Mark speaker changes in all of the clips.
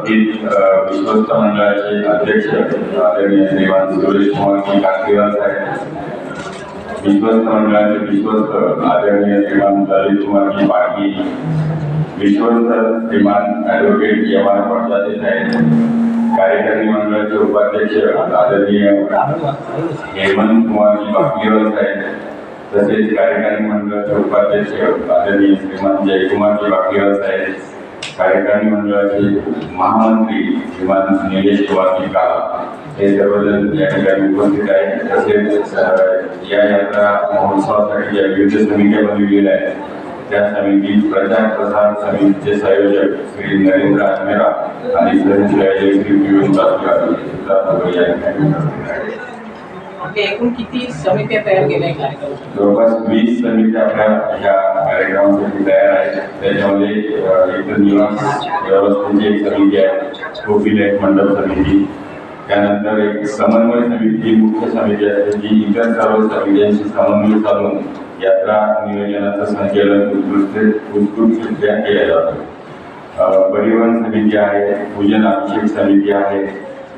Speaker 1: उपस्थित विश्वस्त मंडळाचे अध्यक्ष आदरणीय श्रीमान सुरेश कुमार काकडेवाल साहेब विश्वस्त मंडळाचे विश्वस्त आदरणीय श्रीमान ललित कुमार पाटील विश्वस्त Shriman advocate M R Padsade Saheb कार्यकारी मंडळाचे उपाध्यक्ष आदरणीय हेमंत कुमारजी बाकीवर साहेब तसेच कार्यकारी मंडळाचे उपाध्यक्ष आदरणीय श्रीमान जयकुमारजी बाकीवर साहेब कार्यकारिणी मंडळाचे महामंत्री श्रीमान निलेश कुमार काला हे सर्वजण या ठिकाणी उपस्थित आहेत तसेच या यात्रा महोत्सवासाठी ज्या विविध समित्या बनविलेल्या आहेत त्या समिती प्रचार प्रसार समितीचे संयोजक श्री नरेंद्र आत्मेरा आणि सहसंयोजक श्री पियुष बासुकर या ठिकाणी उपस्थित आहेत.
Speaker 2: आपले एकूण किती समित्या तयार केल्या
Speaker 1: जवळपास वीस समित्या आपल्या ह्या कार्यक्रमासाठी तयार आहेत. त्याच्यामध्ये अ, एक निवास व्यवस्थेची एक समिती आहे कोपिल एक मंडप समिती. त्यानंतर एक समन्वय समिती मुख्य समिती असते जी इतर सर्व समित्यांशी समन्वय साधून यात्रा नियोजनाचं संचालन उत्कृष्ट उत्कृष्टरित्या केलं जातं. परिवहन समिती आहे पूजन अभिषेक समिती आहे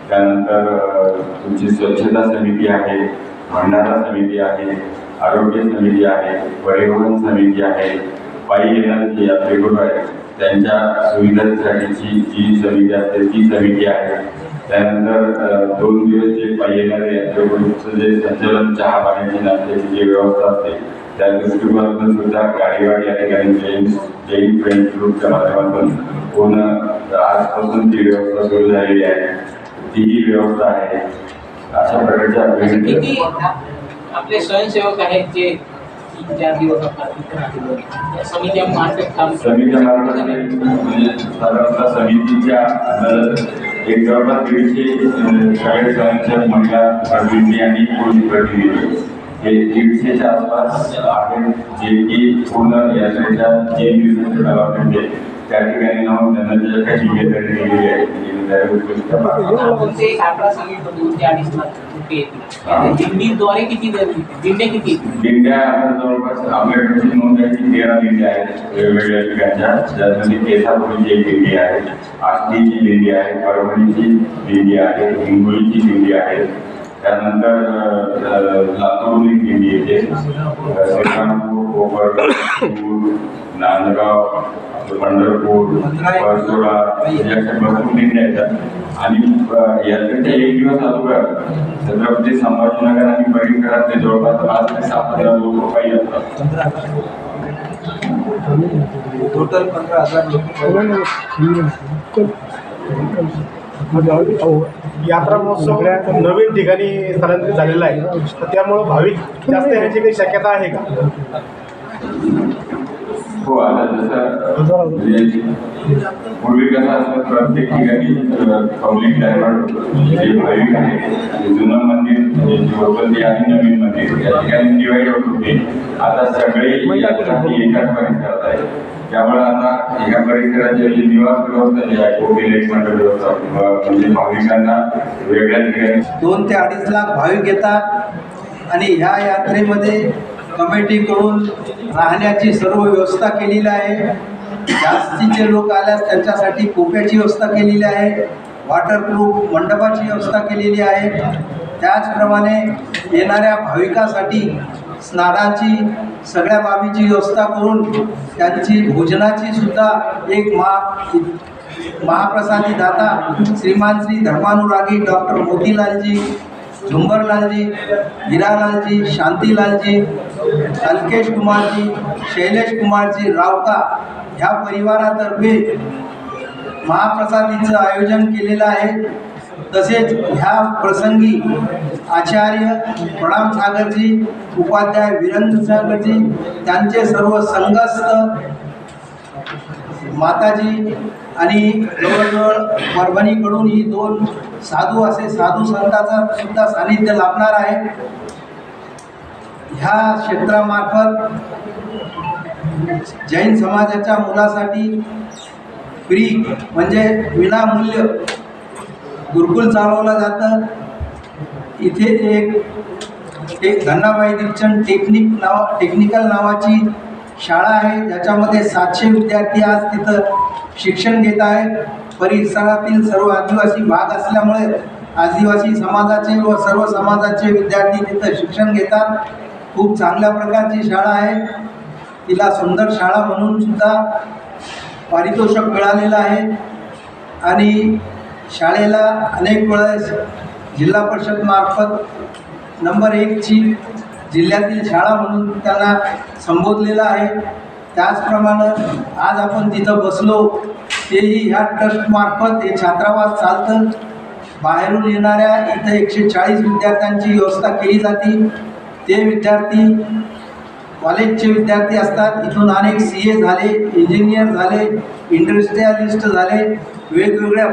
Speaker 1: त्यानंतर तुमची स्वच्छता समिती आहे भंडारा समिती आहे आरोग्य समिती आहे परिवहन समिती आहे पायी येणारे जे यात्रेकरू आहेत त्यांच्या सुविधांसाठीची जी समिती असते ती समिती आहे. त्यानंतर दोन दिवस जे पायी येणारे यात्रेकरूचं जे संचलन चहा पाण्याची नाश्त्याची जी व्यवस्था असते त्या दृष्टिकोनातून सुद्धा गाडीवाडी या ठिकाणी जैन जैन फ्रेंड ग्रुपच्या माध्यमातून पूर्ण आजपासून ती व्यवस्था सुरू झालेली आहे. तीही व्यवस्था आहे. अशा प्रकारच्या
Speaker 2: आपले स्वयंसेवक आहेत जे समित्या मार्फत
Speaker 1: मार्फत म्हणजे साधारणतः समितीच्या एक जवळपास दीडशे सगळे स्वयंसेवक महिला प्रतिनिधी आणि पुरुष प्रतिनिधी. हे दीडशेच्या आसपास आहेत जे की पूर्ण दिवसाच्या कालावधीमध्ये त्या ठिकाणी जाऊन त्यांना जे काही दिलेली आहे ती जिम्मेदारी उत्कृष्ट पार पाडतात.
Speaker 2: आपण जे एक आकडा सांगितलं दोन ते अडीच लाख रुपये येतील दिंडीद्वारे किती दिंड्या
Speaker 1: दिंड्या जवळपास आपल्याकडची नोंद आहे की तेरा दिंड्या आहेत वेगवेगळ्या ठिकाणच्या. ज्यामध्ये केसापुरीची एक दिंडी आहे आष्टीची दिंडी आहे परभणीची दिंडी आहे हिंगोलीची दिंडी आहे. त्यानंतर एक दिंडी येते श्रीरामपूर कोपरगाव नांदगाव पंढरपूर परसोडा या अशा भरपूर दिंड्या येतात. आणि यात्रेच्या एक दिवस अगोदर छत्रपती संभाजीनगर आणि परिसरात ते जवळपास पाच ते सात हजार लोक पायी असतात.
Speaker 3: टोटल पंधरा हजार.
Speaker 4: यात्रा महोत्सव नवीन ठिकाणी स्थलांतरित झालेला आहे तर त्यामुळं भाविक जास्त येण्याची काही शक्यता आहे का
Speaker 1: हो आता जसं म्हणजे पूर्वी कसं प्रत्येक ठिकाणी पब्लिक डायव्हर्ट जे भाविक आहे जुनं मंदिर जे आणि नवीन मंदिर या ठिकाणी डिवाइड होत होते. आता सगळे एकाच परिसरात आहे त्यामुळे आता एका परिसराची जी निवास व्यवस्था जी आहे कोविड एक मंडळ व्यवस्था म्हणजे भाविकांना वेगळ्या ठिकाणी
Speaker 3: दोन ते अडीच लाख भाविक येतात आणि ह्या यात्रेमध्ये कमिटीकडून राहण्याची सर्व व्यवस्था केलेली आहे. जास्तीचे लोक आल्यास त्यांच्यासाठी कोप्याची व्यवस्था केलेली आहे वॉटरप्रूफ मंडपाची व्यवस्था केलेली आहे. त्याचप्रमाणे येणाऱ्या भाविकासाठी स्नानाची सगळ्या बाबीची व्यवस्था करून त्यांची भोजनाची सुद्धा एक महा महाप्रसादी दाता श्रीमान श्री धर्मानुरागी डॉक्टर मोतीलालजी झुंबरलालजी हिरालालजी शांतीलालजी अल्केश कुमारजी शैलेश कुमारजी रावका ह्या परिवारातर्फे महाप्रसादीचं आयोजन केलेलं आहे. तसेच ह्या प्रसंगी आचार्य प्रणाम सागरजी उपाध्याय वीरेंद्र सागरजी त्यांचे सर्व संघस्थ माताजी आणि जवळजवळ परभणीकडून ही दोन साधू असे साधू संतांचा सुद्धा सानिध्य लाभणार आहे. ह्या क्षेत्रामार्फत जैन समाजाच्या मुलासाठी फ्री म्हणजे विनामूल्य गुरुकुल चालवलं जातं. इथे एक एक धन्नाबाई दीक्षण टेक्निक नाव टेक्निकल नावाची शाळा आहे ज्याच्यामध्ये सातशे विद्यार्थी आज तिथं शिक्षण घेत आहेत. परिसरातील सर्व आदिवासी भाग असल्यामुळे आदिवासी समाजाचे व सर्व समाजाचे विद्यार्थी तिथं शिक्षण घेतात. खूप चांगल्या प्रकारची शाळा आहे. तिला सुंदर शाळा म्हणून सुद्धा पारितोषिक मिळालेलं आहे. आणि शाळेला अनेक वेळेस जिल्हा परिषद मार्फत नंबर एकची जिल्ह्यातील शाळा म्हणून त्यांना संबोधलेलं आहे. त्याचप्रमाणे आज आपण तिथं बसलो तेही ह्या ट्रस्टमार्फत हे छात्रावास चालतं. बाहेरून येणाऱ्या इथं एकशे चाळीस विद्यार्थ्यांची व्यवस्था केली जाते. ते विद्यार्थी कॉलेजचे विद्यार्थी असतात. इथून अनेक सी ए झाले इंजिनियर झाले इंडस्ट्रियालिस्ट झाले वेगवेगळ्या